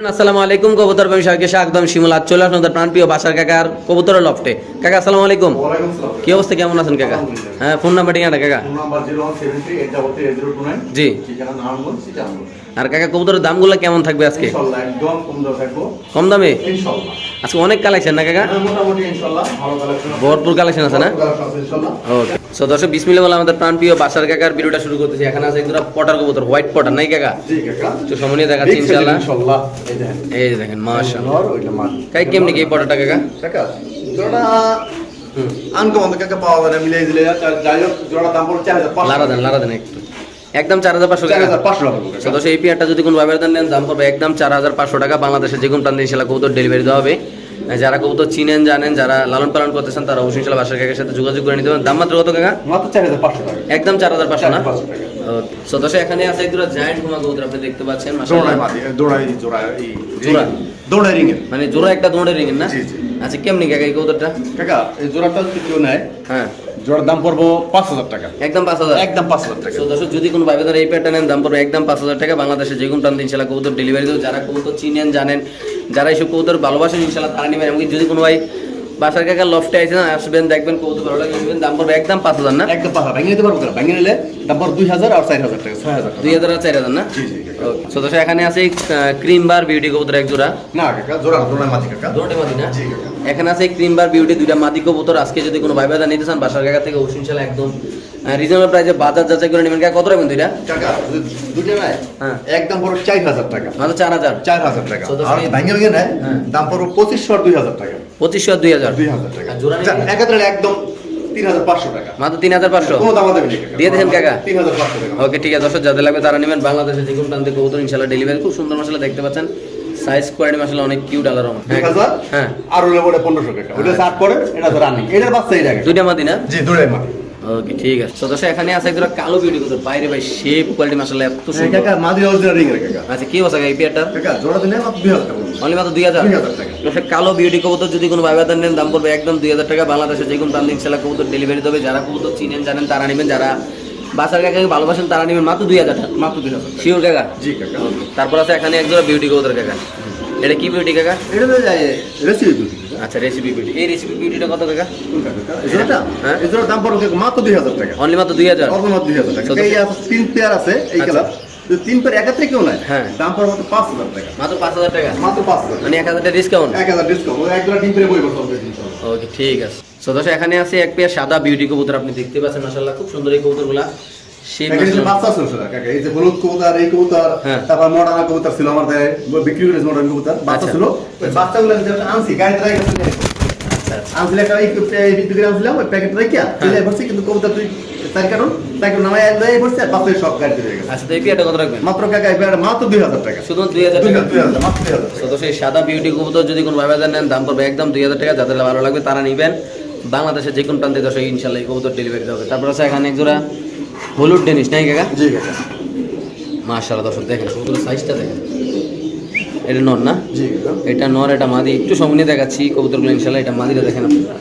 আসসালামু আলাইকুম কবুতর ব্যবসায়কে স্বাগতম। শিমুল আজ চলে আসুন প্রাণ প্রিয় বাসার কাকার কবুতরের লফটে কাকা আসসালামু আলাইকুম। কি অবস্থা? কেমন আছেন কাকা? হ্যাঁ ফোন নাম্বার ঠিকানা কাকা? নাম্বার জি। আর কাকা কবুতরের দামগুলো কেমন থাকবে আজকে? কম দামে। আজকে অনেক কালেকশন না কাকা। ভরপুর কালেকশন আছে না। ওকে সো দর্শক বিসমিল্লাহ বলে আমাদের প্রাণ প্রিয় বাসার কাকার ভিডিওটা শুরু করতেছি এখানে আছে একদম পটার কবুতর হোয়াইট পটার নাই কাকা জি, কাকা। একটু সামনে দেখাচ্ছি ইনশাআল্লাহ ইনশাআল্লাহ। এই দেখেন। এই দেখেন মাশাআল্লাহ ওইটা। কাই কেমনি কি এই পটারটা কাকা কাকা, জোড়া কাকা পাওয়া না, দিলে যাই হোক, জোড়া দাম পড়ছে 4500 লারা দেন লারা দেন একটু একদম চার হাজার পাঁচশো টাকা 4500 টাকা পড়বে, কাকা। এই পেয়ারটা যদি কোনো ব্যবহার নেন দাম পড়বে একদম চার হাজার পাঁচশো টাকা বাংলাদেশে যে কোনো প্রান্তে ইনশাল্লাহ কবুতর ডেলিভারি দেওয়া হবে আর যারা কবুতর চিনেন জানেন যারা লালন পালন করতেছেন তারা অবশ্যই ইনশাল্লাহ বাসার কাকার সাথে যোগাযোগ করে নিতে পারেন। দাম মাত্র কত কাকা? মাত্র 4500 টাকা। একদম চার হাজার পাঁচশো না? সদস্য এখানে আছে একদম জায়ান্ট হুমা কবুতর আপনি দেখতে পাচ্ছেন দৌড়াই জোড়া? মানে জোড়া একটা দৌড়াই রিং না। আচ্ছা কেমনি কাকা এই কবুতরটা? কাকা, এই জোড়াটা যদি কেউ নেয়, হ্যাঁ। জোড়ার দাম পড়ব 5000 টাকা। একদম পাঁচ হাজার। একদম 5000 টাকা। So, দর্শক যদি কোনো ভাইবেদার এই প্যাটার্ন নেন দাম পড়বে একদম পাঁচ হাজার টাকা। বাংলাদেশে যে কোনো প্রান্তে ইনশাল্লাহ কবুতর ডেলিভারি দেবো যারা কবুতর চিনেন জানেন যারা এইসব কবুতর ভালোবাসেন ইনশাল্লাহ তারা নেবেন। এমনকি যদি কোনো ভাই বাসার কাকা লফটে আসবেন দেখবেন কবুতর ভালো লাগে নেবেন। দাম পড়বে একদম পাঁচ হাজার না? একদম পাঁচ হাজার। নিতে পারব ভেঙে নিলে দাম পড়বে দুই হাজার আর চার হাজার টাকা। ছয় হাজার। দুই হাজার। আর চার হাজার না? সো দর্শক এখানে আছে ক্রিম বার বিউটি কবুতর এক জোড়া। না কাকা জোড়া জোড়া মাঝি কাকা। মাদি না? জি কাকা। এখানে আছে ক্রিম বার বিউটি দুইটা মাদি কবুতর। আজকে যদি কোনো ভাই ভাইদা নিতে চান বাসার কাকা থেকে অবশ্যই ইনশাল্লাহ একদম রিজনেবল প্রাইসে বাজার যাচাই করে নেবেন। কত রাখবেন দুইটা কাকা যদি দুটো হ্যাঁ। একদম পড়বে চার হাজার টাকা। মাত্র চার হাজার? চার হাজার টাকা। আর এই- ভেঙে ভেঙে নেয়। দাম পড়বে পঁচিশশো আর দুই হাজার টাকা। পঁচিশশো আর দুই হাজার? দুই হাজার টাকা। আর জোড়া নিলে? যা, একাত্তরে একদম তিন হাজার পাঁচশো টাকা। মাত্র তিন হাজার পাঁচশো? কোনো দাম দেবে কাকা। দিয়ে দিয়েছেন কাকা? তিন হাজার পাঁচশো টাকা। ওকে ঠিক আছে। যাদের লাগবে তারা নেবেন। বাংলাদেশে যে কোনো প্রান্তে কবুতর ইনশাল্লাহ ডেলিভারি। খুব সুন্দর মশলা দেখতে পাচ্ছেন। সাইজ কোয়ালিটি মশলা অনেক কিউট আলার দুই হাজার? হ্যাঁ। আর হলে পড়ে পনেরোশো টাকা। ওটা ষাট পড়ে এটা তো রানিং এটার বাচ্চা এই দুইটা মাদি না? জি দুটাই মাটি ওকে ঠিক আছে। তো দর্শক এখানে আছে একদম কালো বিউটি কবুতর বাইরে ভাই শেপ কোয়ালিটি মশলা এত এই সুন্দর। কাকা মাদি অরিজিনাল রিং এর কাকা। আচ্ছা কি অবস্থা এই পেয়ারটার কাকা জোড়া দিলে মাত্র দুই হাজার টাকা অনলি মাত্র দুই হাজার? দুই হাজার টাকা। দর্শক কালো বিউটি কবুতর যদি কোনো ভাই বাদার নেন দাম পড়বে একদম দুই হাজার টাকা। বাংলাদেশে যে কোনো দিন ইনশাল্লাহ কবুতর ডেলিভারি দেবে। যারা কবুতর চিনেন জানেন তারা নেবেন। যারা বাসার কাকাকে ভালোবাসেন তারা নেবেন মাত্র দুই হাজার টাকা। মাত্র দুই হাজার শিওর কাকা? জি কাকা। তারপর আছে এখানে একজোড়া বিউটি কবুতর কাকা। এটা কি বিউটি কাকা? এটা তো রেসিপি আচ্ছা রেসিপি বিউটি এই রেসিপি বিউটিটা কত কাকা? এটা হ্যাঁ? এই দাম পড়বে মাত্র দুই হাজার টাকা। অনলি মাত্র দুই হাজার? অল্প মাত্র দুই হাজার টাকা। এই আছে তিন পেয়ার আছে এই আচ্ছা। কালার তিন পেয়ার একাত্রে কেউ নাই হ্যাঁ। দাম মাত্র টাকা। মাত্র মাত্র মানে এক হাজার টাকা ডিসকাউন্ট ডিসকাউন্ট। ওকে ঠিক আছে। সো দর্শক এখানে আছে এক পেয়ার সাদা বিউটি কবুতর আপনি দেখতে পাচ্ছেন মাশাআল্লাহ খুব সুন্দর এই কবুতরগুলা। সেই বাচ্চা ছিল কাকা। এই যে হলুদ কবুতর এই কবুতর। তারপর মডার্ন কবুতর ছিল আমার দেয় বিক্রি করেছে মডার্ন কবুতর বাচ্চা। ছিল। বাচ্চাগুলো আনছি গাড়িতে রাখি একটা এই এই বিদ্যুৎ আনছিলাম ওই প্যাকেট রাখিয়া চলে ভরছি কিন্তু কবুতর তুই তার কারণ তার কারণ নামায় লয়ে ভরছি আর বাচ্চা সব গাড়িতে রয়ে গেছে আচ্ছা এই পেয়ারটা কত রাখবেন? মাত্র কাকা এই পেয়ারটা মাত্র দুই হাজার টাকা। শুধু দুই হাজার টাকা? দুই হাজার মাত্র দুই হাজার তো সেই সাদা বিউটি কবুতর যদি কোনো বাজার নেন দাম পড়বে একদম দুই হাজার টাকা যাদের ভালো লাগবে তারা নেবেন। বাংলাদেশের যে কোনো প্রান্তে দর্শক ইনশাল্লাহ কবুতর ডেলিভারি হবে। তারপর আছে এখানে এক জোড়া হলুদ ডেনিস নাই কাকা? জি কাকা। মাশাআল্লাহ দর্শক দেখেন কবুতরের সাইজটা দেখেন। এটা নর না? জি এটা নর এটা মাদি। একটু সামনে দেখাচ্ছি কবুতরগুলো ইনশাল্লাহ এটা মাদিটা দেখেন আপনারা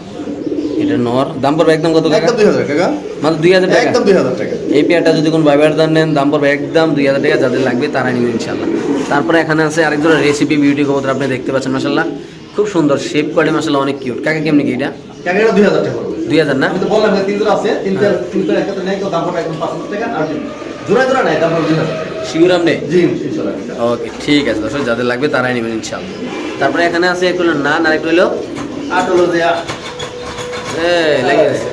এটা নর। দাম পড়বে একদম কত টাকা মাত্র দুই হাজার টাকা? একদম দুই হাজার টাকা। এই পেয়ারটা যদি কোনো বাইবার দান নেন দাম পড়বে একদম দুই হাজার টাকা। যাদের লাগবে তারা নেবেন ইনশাল্লাহ তারপরে এখানে আছে আরেকজন রেসিপি বিউটি কবুতর আপনি দেখতে পাচ্ছেন মাসাল্লাহ খুব সুন্দর শেপ কোয়ালিটি মাসাল্লাহ অনেক কিউট কাকে কেমনি কি এটা? কাকা দুই হাজার টাকা দুই হাজার না? আমি তো বললাম তিন জোড়া আছে তিন পেয়ার তিন পেয়ার একসাথে নেই কেউ দাম পড়বে একদম পাঁচ হাজার টাকা আর জোড়া জোড়া নাই দাম পড়বে দুই হাজার। টাকা শিউরাম জি ইনশাল্লাহ ওকে ঠিক আছে দর্শক যাদের লাগবে তারাই নেবেন ইনশাল্লাহ তারপরে এখানে আছে নান হলো আট হলো যে আ- এই, লেগে গেছে।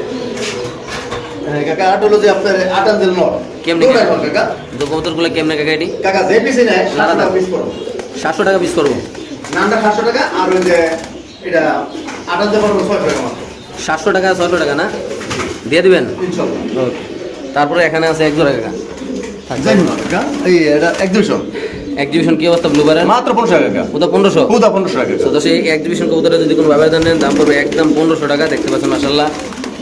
হ্যাঁ, কাকা আট হলো যে আপনার নট। কেমনে কাকা? তো কবুতরগুলো কেমনে কাকা এটি? কাকা যে পিসে নেয় না, না, সাতশো টাকা পিস পড়বে। সাতশো টাকা পিস করব নামটা সাতশো টাকা আর ওই যে এটা দিয়ে ছয়শো টাকা সাতশো টাকা ছশো টাকা না? দিয়ে দেবেন? ওকে। তারপরে এখানে আছে এক জোড়া কাকা। এক্সিবিশন কি অবস্থা ব্লুবারের মাত্র পনেরোশো টাকা ওটা পনেরোশো? টাকা তো সেই এক্সিবিশন কবুতরে যদি কোনো ব্যবহার নেন দাম পড়বে একদম পনেরোশো টাকা দেখতে পাচ্ছেন মাসাল্লাহ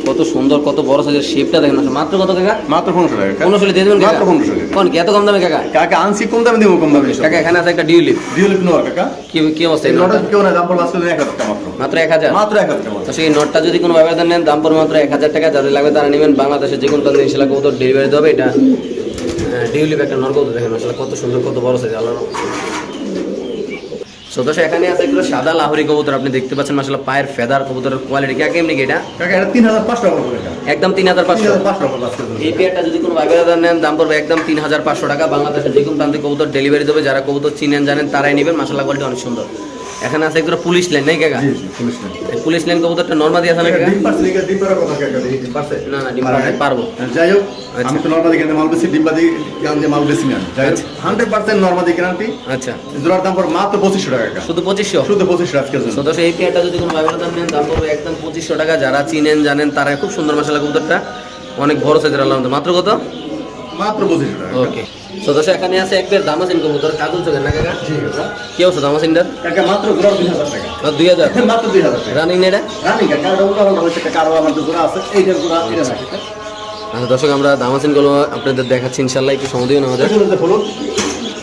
কত সুন্দর কত বড় সাইজের শেপটা দেখেন মাত্র কত টাকা মাত্র পনেরোশো টাকা। কাকা। পনেরোশো দিয়ে দেবেন মাত্র পনেরোশো টাকা। কোন কি এত কম দামে কাকা? কাকা আনছি কম দামে দিব কম দামে। কাকা এখানে আছে একটা ডিউলিপ ডিউলিপ নোয়ার কাকা। কি কি অবস্থা এই এই কেউ না দাম পড়বে আজকে এক হাজার টাকা মাত্র। এক হাজার? মাত্র এক হাজার তো সেই নটটা যদি কোনো ব্যবহার নেন দাম পড়বে মাত্র এক হাজার টাকা। যাদের লাগবে তারা নেবেন। বাংলাদেশের যে কোনো ইনশাল্লাহ কবুতর ডেলিভারি দেবে এটা ডিউলিপ একটা নর দেখেন। মাসাল্লাহ কত সুন্দর কত বড় সাইজ আল্লাহ সদস্য এখানে আছে এগুলো সাদা লাহোরি কবুতর আপনি দেখতে পাচ্ছেন মাসাল্লাহ পায়ের ফেদার কবুতরের কোয়ালিটি কি কেমনি কি এটা? এটা তিন হাজার পাঁচশো টাকা একদম তিন হাজার পাঁচশো এই পেয়ারটা যদি কোনো ভাইবেরা নেন দাম পড়বে একদম তিন হাজার পাঁচশো টাকা। বাংলাদেশের যে কোনো প্রান্তে কবুতর ডেলিভারি দেবে। যারা কবুতর চিনেন জানেন তারাই নেবেন। মাসাল্লাহ কোয়ালিটি অনেক সুন্দর। এখানে আছে একদম পুলিশ লাইন নাই কাকা পুলিশ লাইন পুলিশ লাইন কবুতরটা নর্মাদি আছে না কাকা ডিম পারছে নাকি? ডিম পাড়ার কথা কাকা, ডিম পারছে? না, না, ডিম পাড়াতে পারব। যাই হোক আচ্ছা। আমি তো নর্মাদি কেন মাল বেশি ডিমবাদি কেন যে মাল বেশি না যাই হোক আচ্ছা। হান্ড্রেড পার্সেন্ট নর্মাদি গ্যারান্টি আচ্ছা জোড়ার দাম পড়ে মাত্র পঁচিশশো টাকা কাকা। শুধু পঁচিশশো শুধু পঁচিশশো আজকের জন্য সদস্য এই পেয়ারটা যদি কোনো ভাইবেরা দাম নেন দাম পড়বে একদম পঁচিশশো টাকা যারা চিনেন জানেন তারা খুব সুন্দর মশলা কবুতরটা অনেক বড় সাইজের আল্লাহ মাত্র কত মাত্র পঁচিশশো টাকা কাকা। ওকে সদস্য এখানে আছে এক পেয়ার দামাসিন কবুতর কাজল চোখের না কাকা? কি অবস্থা দামাসিনটার কাকা মাত্র দুই হাজার টাকা। দুই হাজার? মাত্র দুই হাজার টাকা। রানিং এটা? রানি কাকা কারও আমার তো জোড়া আছে এইটার জোড়া এটা আচ্ছা। দর্শক আমরা দামাসিনগুলো আপনাদের দেখাচ্ছি ইনশাল্লাহ একটু সময় দিন আমাদের।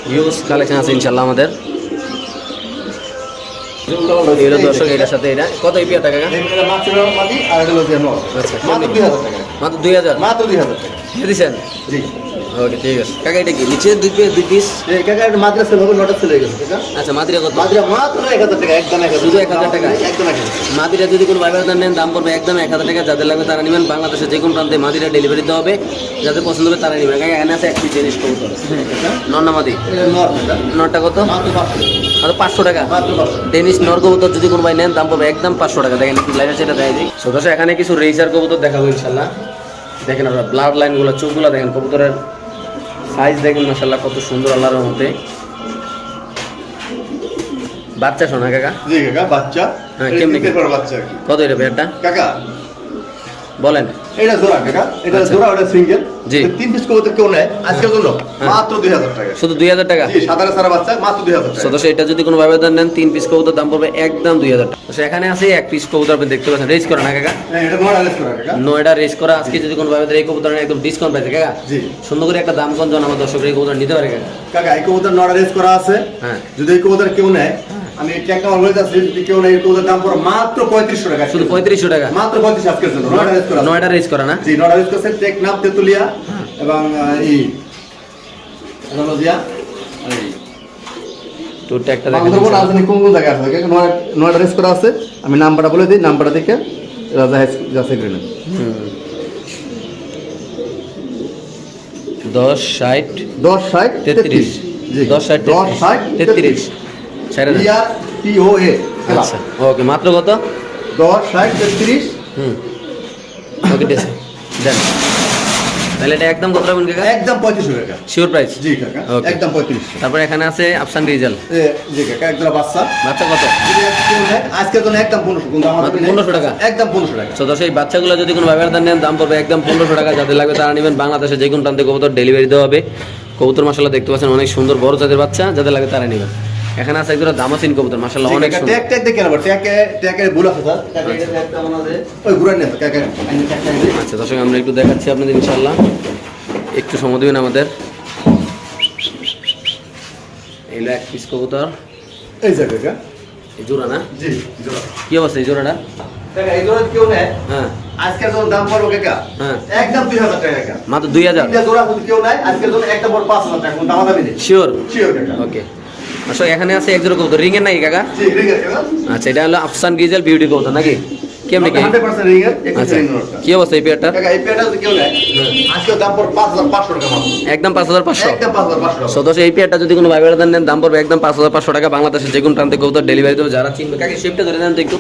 ইউজ কালেকশন আছে ইনশাল্লাহ আমাদের। এটা দর্শক এটার সাথে এটা। কত নর। আচ্ছা, মাত্র দুই হাজার টাকা। মাত্র দুই হাজার? মাত্র দুই হাজার টাকা। দিয়ে জি। ওকে ঠিক আছে। কাকা এটা কি নিচে দুই পিস দুই পিস এই কাকা একটা মাদ্রাসা লোক নটা চলে গেছে কাকা। আচ্ছা কত? মাত্র এক হাজার টাকা একদম এক হাজার এক হাজার টাকা? একদম এক যদি কোনো নেন দাম পড়বে একদম এক হাজার টাকা। যাদের লাগবে তারা নেবেন। বাংলাদেশের যে কোনো প্রান্তে মাদিরা ডেলিভারি দেওয়া হবে। যাদের পছন্দ হবে তারা নেবেন। কাকা এখানে আছে এক পিস জিনিস নন্না মাদি? নটা কত? মাত্র পাঁচশো টাকা। টেনিস নর কবুতর যদি কোনো ভাই নেন দাম পড়বে একদম পাঁচশো টাকা। দেখেন আছে এটা দেয় দিই। সদস্য এখানে কিছু রেসার কবুতর দেখাবো ইনশাল্লাহ দেখেন আপনার ব্লাড লাইনগুলো চোখগুলো দেখেন কবুতরের। সাইজ দেখেন মাসাল্লাহ কত সুন্দর আল্লাহর মধ্যে বাচ্চা শোনা কাকা? জি কাকা বাচ্চা। হ্যাঁ, কেমনি বাচ্চা কত এটা বেটা কাকা বলেন। এটা জোড়া কাকা। এটা আচ্ছা। জোড়া ওটা সিঙ্গেল। জি। তিন পিস কবুতর কেউ নেয় আজকের জন্য হ্যাঁ। মাত্র দুই হাজার টাকা। শুধু দুই হাজার টাকা? জি সারা বাচ্চা মাত্র দুই হাজার সদস্য এটা যদি কোনো ভাবে নেন তিন পিস কবুতর দাম পড়বে একদম দুই হাজার টাকা। এখানে আছে এক পিস কবুতর আপনি দেখতে পাচ্ছেন। রেজ করা না কাকা? হ্যাঁ, এটা নর করা কাকা। নয়টা রেজ করা আজকে যদি কোনো ভাবে এই কবুতর একদম ডিসকাউন্ট পাইছে কাকা। সুন্দর করে একটা দাম কম জন আমার এই কবুতর নিতে পারে কাকা। কাকা এই কবুতর নর আলেস করা আছে। হ্যাঁ। যদি এই কবুতর কেউ নেয় আমি আমার হয়ে যাচ্ছে যদি কেউ এই কবুতর দাম পড়ে মাত্র পঁয়ত্রিশশো টাকা শুধু পঁয়ত্রিশশো টাকা? মাত্র পঁয়ত্রিশ আজকের জন্য নর আলেস করা আছে। নয়টা রেজ করা না? জি নর আলেস করছে টেক নাম তেতুলিয়া এবং এই দেখেন বান্ধবন রাজধানী কোন কোন জায়গায় আছে? নয় নয়টা রেস করা আছে। আমি নাম্বারটা বলে দিই নাম্বারটা দেখে রাজা যাচাই করে নেন। দশ ষাট দশ ষাট তেত্রিশ। দশ ষাট দশ ষাট তেত্রিশ। ছেড়ে দেন। ইয়ার টি ও এ। আচ্ছা ওকে মাত্র কত? দশ ষাট তেত্রিশ। হুম। ওকে দেন তাহলে এটা একদম কত রাখবেন কাকা? একদম পঁয়ত্রিশ টাকা শিওর প্রাইস জি কাকা একদম পঁয়ত্রিশ। তারপরে এখানে আছে আফসান রিজাল এ, জি কাকা একদম বাচ্চা। বাচ্চা কত? যদি কেউ নেয়, আজকের জন্য একদম পনেরোশো কিন্তু আমার মাত্র 1500 টাকা? একদম পনেরোশো টাকা। তো দশ বাচ্চাগুলো যদি কোনো ব্যবহার নেন দাম পড়বে একদম পনেরোশো টাকা। যাদের লাগবে তারা নেবেন। বাংলাদেশে যে কোনো প্রান্তে কবুতর ডেলিভারি দেওয়া হবে। কবুতর মাসাল্লাহ দেখতে পাচ্ছেন অনেক সুন্দর বড় জাতের বাচ্চা। যাদের লাগে তারা নেবেন। এখানে আছে একদম দামাসিন কবুতর মাসাল্লাহ অনেক সুন্দর। ট্যাগ ট্যাগ দেখে ট্যাগে ট্যাগে আছে আছে ওই ঘুরে দিই। আচ্ছা দর্শক আমরা একটু দেখাচ্ছি আপনাদের ইনশাল্লাহ একটু সময় দেবেন আমাদের। এক পিস কবুতর। এই এই জোড়া না? জি জোড়া। কি অবস্থা এই জোড়াটা? এই জোড়া কেউ নেয়? হ্যাঁ। আজকের জন্য দাম কাকা? হ্যাঁ। একদম দুই হাজার টাকা কাকা। মাত্র দুই হাজার? জোড়া কেউ নেয় আজকের জন্য একটা বড় পাঁচ হাজার টাকা কোনো দাম দামি নেই। শিওর শিওর কাকা। ওকে আসলে এখানে আছে এক জোড়া কবুতর। নাকি রিং এর কাকা। আচ্ছা এটা হলো আফসান গিজেল বিউটি কবুতর নাকি? কেমনি কি? আচ্ছা কি অবস্থা এই পেয়ারটা একদম পাঁচ হাজার পাঁচশো? সদস্য এই পেয়ারটা যদি কোনো দেন দাম পড়বে একদম পাঁচ হাজার পাঁচশো টাকা। বাংলাদেশের যে কোনো প্রান্তে কবুতর ডেলিভারি দেবে যারা চিনবে। কাকে শেপটা ধরে দেন তো একটু।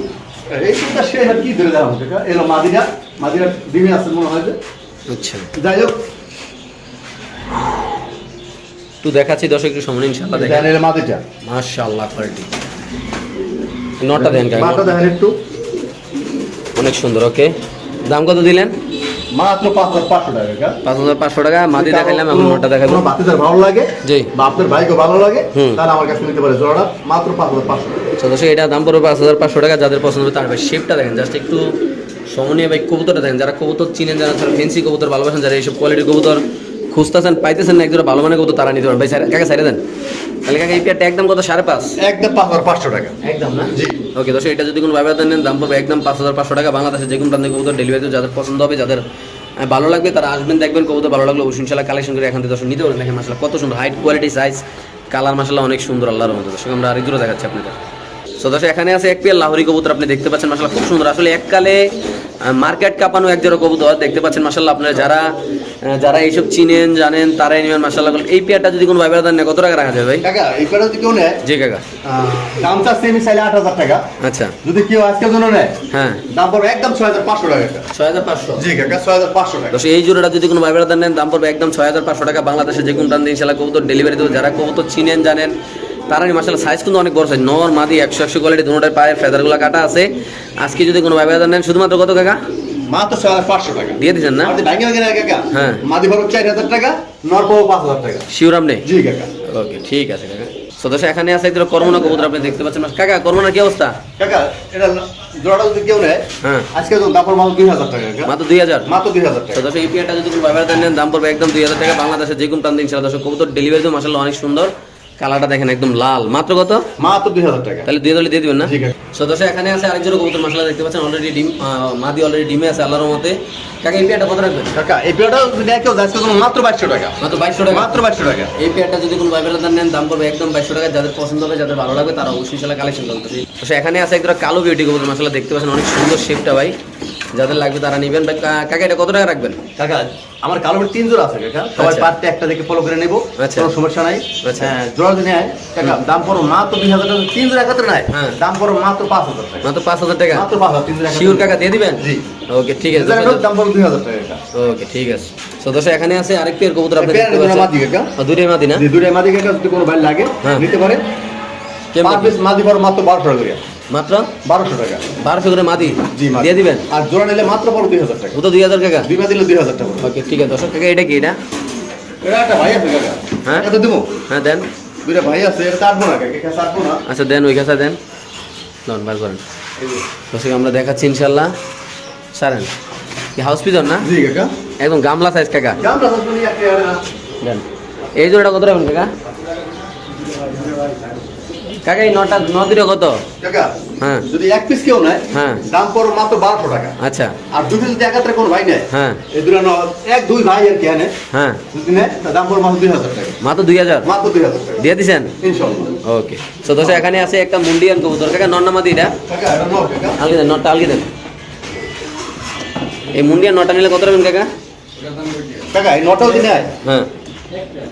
এই চিন্তা সে কি ধরে দেওয়া কাকা? এলো মাদিরা মাদিরা ডিমে আছে মনে হয় আচ্ছা। যাই হোক। একটু দেখাচ্ছি দর্শক একটু সময় দেখেন। মাশাআল্লাহ কোয়ালিটি নটা দেন কাকা মাটা দেখেন একটু। অনেক সুন্দর ওকে। দাম কত দিলেন? মাত্র পাঁচ হাজার পাঁচশো টাকা পাঁচ হাজার পাঁচশো টাকা মাদি দেখাইলাম এখন নটা দেখাবো। বাতিদার ভালো লাগে জি। বা আপনার ভাইকে ভালো লাগে তাহলে আমার কাছে নিতে পারে জোড়াটা মাত্র পাঁচ হাজার পাঁচশো টাকা। এটা দাম পড়বে পাঁচ হাজার পাঁচশো টাকা যাদের পছন্দ হবে তার ভাই শেপটা দেখেন জাস্ট একটু সমনীয় ভাই কবুতরটা দেখেন যারা কবুতর চিনেন যারা যারা ফেন্সি কবুতর ভালোবাসেন যারা এইসব কোয়ালিটির কবুতর খুঁজতেছেন পাইতেছেন না একজোড়া ভালো মানে কত তারা নিতে পারেন ভাই কাকে সাইডে দেন। তাহলে কাকা এই পেয়ারটা একদম কত? সাড়ে পাঁচ? একদম পাঁচ হাজার পাঁচশো টাকা। একদম না? জি। ওকে দর্শক এটা যদি কোনো ব্যবহার নেন দাম পড়বে একদম পাঁচ হাজার পাঁচশো টাকা। বাংলাদেশে যে কোনো প্রান্তে কবুতর ডেলিভারি যাদের পছন্দ হবে যাদের ভালো লাগবে তারা আসবেন দেখবেন কবুতর ভালো লাগল অবশ্যই ইনশাল্লাহ কালেকশন করে এখান থেকে দর্শক নিতে পারেন দেখেন আসলে কত সুন্দর হাইট কোয়ালিটি সাইজ কালার মাসাল্লাহ অনেক সুন্দর আল্লাহর মতো দর্শক আমরা আরেক দূরে দেখাচ্ছি আপনাদের। সো দর্শক এখানে আছে এক পেয়ার লাহোরি কবুতর আপনি দেখতে পাচ্ছেন মাসাল্লাহ খুব সুন্দর। আসলে এককালে মার্কেট কাঁপানো এক জোড়া কবুতর দেখতে পাচ্ছেন মাসাল্লাহ আপনারা যারা যারা এইসব চিনেন জানেন তারাই নেবেন মাসাল্লাহ এই পেয়ারটা যদি কোনো ভাইবার দেন কত টাকা রাখা যাবে ভাই? কাকা এই পেয়ারটা যদি কেউ নেয় জি কাকা। দামটা সেমি চাইলে আট হাজার টাকা। আচ্ছা। যদি কেউ আজকের জন্য নেয় হ্যাঁ। দাম পড়বে একদম ছয় হাজার পাঁচশো টাকা। ছয় হাজার পাঁচশো? জি কাকা ছয় হাজার পাঁচশো টাকা। এই জোড়াটা যদি কোনো ভাইবার দেন দাম পড়বে একদম ছয় হাজার পাঁচশো টাকা। বাংলাদেশে যে কোনো প্রান্তে ইনশাল্লাহ কবুতর ডেলিভারি দেবো। যারা কবুতর চিনেন জানেন তারা মাসাল্লাহ সাইজ কিন্তু অনেক বড় সাইজ নর মাদি একশো একশো কোয়ালিটি দুটোটার পায়ের ফেদারগুলো কাটা আছে। আজকে যদি কোনো ভাইবার দেন শুধুমাত্র কত কাকা? মাত্র পাঁচশো টাকা। দিয়ে দিচ্ছেন না? আর যদি ভাঙে ভাঙে নেয় কাকা? হ্যাঁ। মাদি ভরক চার হাজার টাকা নর পাবো পাঁচ হাজার টাকা। শিওরাম নেই জি কাকা। ওকে ঠিক আছে কাকা। সদস্য এখানে আছে একদম কর্মনা কবুতর আপনি দেখতে পাচ্ছেন। কাকা কি অবস্থা? কাকা এটা জোড়াটা যদি কেউ নেয় হ্যাঁ। আজকে তো দাম পড়বে দুই হাজার টাকা মাত্র দুই হাজার? মাত্র দুই হাজার টাকা। সদস্য এই পেয়ারটা যদি কোনো ভাইবার দেন দাম পড়বে একদম দুই হাজার টাকা। যে কোনো প্রান্তে ইনশাল্লাহ দর্শক কবুতর ডেলিভারি মাসাল্লাহ অনেক সুন্দর। কালারটা দেখেন একদম লাল। মাত্র কত? মাত্র দুই হাজার টাকা। তাহলে দিয়ে দিলে দিয়ে দিবেন না। সদস্য এখানে আছে আরেকজন কবুতর মশলা দেখতে পাচ্ছেন অলরেডি ডিম মাদি অলরেডি ডিমে আছে আল্লাহর মতে কাকা এই পেয়ারটা কত রাখবেন? কাকা এই পেয়ারটা যদি কেউ জন্য মাত্র বাইশশো টাকা। মাত্র বাইশশো টাকা? মাত্র বাইশশো টাকা। এই পেয়ারটা যদি কোনো ভাইবেলা দান নেন দাম পড়বে একদম বাইশশো টাকা। যাদের পছন্দ হবে যাদের ভালো লাগবে তারা অবশ্যই সেটা কালেকশন করতে এখানে আছে একটা কালো বিউটি কবুতর মশলা দেখতে পাচ্ছেন অনেক সুন্দর শেপটা ভাই। যাদের লাগবে তারা নেবেন। কাকা এটা কত টাকা রাখবেন? কাকা আমার কালো বেড়ে তিন জোড়া আছে কাকা। সবাই আচ্ছা। একটা দেখে ফলো করে নেব। আচ্ছা। কোনো সমস্যা নাই। আচ্ছা। হ্যাঁ, জোড়া যদি নেয় কাকা দাম পড়ো মাত্র দুই হাজার টাকা। তিন জোড়া একত্রে নেয় হ্যাঁ। দাম পড়ো মাত্র পাঁচ হাজার টাকা। মাত্র পাঁচ হাজার টাকা? মাত্র পাঁচ হাজার তিন জোড়া শিওর কাকা দিয়ে দিবেন? জি। ওকে ঠিক আছে। দাম পড়ো দুই হাজার টাকা ওকে ঠিক আছে। সদস্য এখানে আছে আরেক পেয়ার কবুতর আপনি দেখতে পাচ্ছেন। দুইটাই মাদি না? দুটো মাদি কাকা যদি কোনো ভাই লাগে হ্যাঁ। নিতে পারে। মাদি পড়ো মাত্র বারোশো টাকা মাত্র? বারোশো টাকা। বারোশো করে মাদি? জি দিয়ে দিবেন? আর জোড়া নিলে মাত্র পড়ো দুই হাজার টাকা। ও তো দুই হাজার টাকা? দুই মাদি নিলে দুই হাজার টাকা ওকে ঠিক আছে দর্শক কাকা এটা কি এটা? এটা একটা ভাই আছে কাকা। হ্যাঁ? এটা দেবো? হ্যাঁ দেন। দুইটা ভাই আছে এটা চাটবো না কাকা চাটবো না আচ্ছা দেন ওই কাছে দেন। লন বার করেন। দর্শক আমরা দেখাচ্ছি ইনশাল্লাহ। সারেন কি হাউস পিজন না? জি কাকা। একদম গামলা সাইজ কাকা। শুনি একটা দেন। এই জোড়াটা কত রাখবেন কাকা? কাকা এই নটা নদীটা কত? কাকা হ্যাঁ। যদি এক পিস কেউ নেয় হ্যাঁ। দাম পড়ো মাত্র বারোশো টাকা। আচ্ছা। আর দুটো যদি একাত্রে কোনো ভাই নেয় হ্যাঁ। এই দুটো ন- এক দুই ভাই আর কি আনে হ্যাঁ। যদি নেয় দাম পড়ো মাত্র দুই হাজার টাকা। মাত্র দুই হাজার? মাত্র দুই হাজার টাকা। দিয়ে দিছেন? ইনশাল্লাহ ওকে। তো দর্শক এখানে আছে একটা মুন্ডিয়ান কবুতর। কাকা কাকা এটা নাও কাকা। আলগি দেন নটটা আলগি দেন এই মুন্ডিয়ান নটা নিলে কত রাখবেন কাকা? কাকা এই নটাও যদি নেয় হ্যাঁ।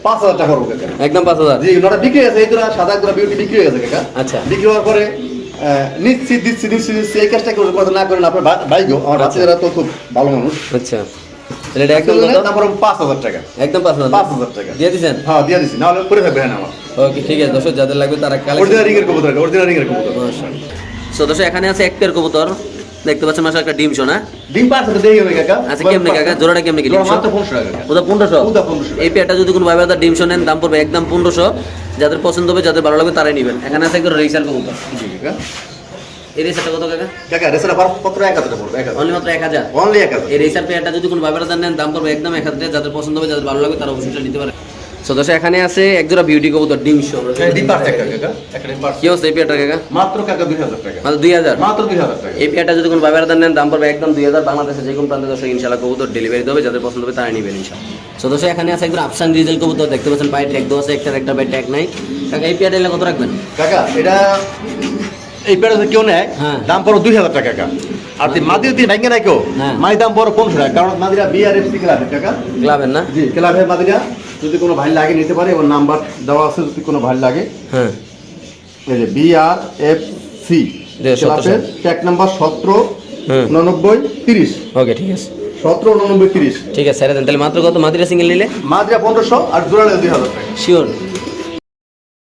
পাঁচ হাজার টাকা করব একদম পাঁচ হাজার। জি নটা বিক্রি এই দুটো সাদা দুটো বিউটি বিক্রি কাকা। আচ্ছা। বিক্রি হওয়ার পরে আহ, দিচ্ছি দিচ্ছি দিচ্ছি এই কাজটা করে কথা না করেন আপনার ভাই আমার। বাচ্চারা তো খুব ভালো মানুষ। আচ্ছা। এটা একদম তারপর পাঁচ হাজার টাকা। একদম পাঁচ হাজার। পাঁচ হাজার টাকা। দিয়ে দিছেন? হ্যাঁ দিয়ে দিচ্ছি নাহলে পরে থাকবে হ্যাঁ আমার ওকে ঠিক আছে দর্শক যাদের লাগবে তারা অরিজিনাল কালেকশন রিংয়ের কবুতর অরিজিনাল রিংয়ের কবুতর। সো দর্শক এখানে আছে এক পেয়ার কবুতর। দেখতে পাচ্ছেন মাসে একটা ডিম শোনা ডিম পাঁচ হাজার দিয়ে হবে কাকা। আচ্ছা কেমনে কাকা? জোড়াটা কেমনে কি ডিম মাত্র পনেরোশো টাকা কাকা। ওটা পনেরোশো? ওটা 1500 এই পেয়ারটা যদি কোনো ভাই ডিম শো নেন দাম পড়বে একদম পনেরোশো। যাদের পছন্দ হবে যাদের ভালো লাগবে তারাই নেবেন। এখানে আছে একদম রেসার কবুতর। জি কাকা। এই রেসারটা কত কাকা? কাকা রেসারা পত্র এক হাজার পড়বে এক হাজার। অনলি মাত্র এক হাজার? অনলি এক হাজার। এই রেসার পেয়ারটা যদি কোনো ভাই নেন দাম পড়বে একদম এক হাজার। যাদের পছন্দ হবে যাদের ভালো লাগবে তারা অবশ্যই নিতে পারে। সো দর্শক এখানে আছে একজোড়া বিউটি কবুতর ডিম শো ডিম পাঁচ টাকা কাকা একটা ডিম পাঁচ কি অবস্থা এই পেয়ারটা কাকা? মাত্র কাকা দুই হাজার টাকা। মাত্র দুই হাজার? মাত্র দুই হাজার টাকা। এই পেয়ারটা যদি কোনো ব্যবহার নেন দাম পড়বে একদম দুই হাজার। বাংলাদেশে যে কোনো প্রান্তে দর্শক ইনশাল্লাহ কবুতর ডেলিভারি দেবে যাদের পছন্দ হবে তারা নেবেন ইনশাল্লাহ সো দর্শক এখানে আছে একদম আফসান ডিজেল কবুতর দেখতে পাচ্ছেন পায়ে ট্যাগ দেওয়া আছে একটা পায়ে ট্যাগ নাই। কাকা এই পেয়ারটা কত রাখবেন? কাকা এটা এই পেয়ারা যদি কেউ নেয় হ্যাঁ। দাম পড়ো দুই হাজার টাকা কাকা। আর তুই মাদি যদি ভেঙে নেয় কেউ হ্যাঁ। মাই দাম পড়ো পনেরোশো টাকা। কারণ মাদিরা বিআরএফসি ক্লাবের টাকা ক্লাবের না? জি ক্লাবের মাদিরা যদি কোনো ভাই লাগে নিতে পারে এবং নাম্বার দেওয়া আছে যদি কোনো ভাই লাগে। হ্যাঁ। এই যে বিআর এফ সি ক্লাবের ট্যাগ নাম্বার সতেরো হুম। উননব্বই তিরিশ। ওকে ঠিক আছে। সতেরো উননব্বই তিরিশ। ঠিক আছে স্যার তাহলে মাত্র কত? মাদ্রা সিঙ্গেল নিলে? মাদ্রা পনেরোশো আর জোড়া দুই হাজার শিওর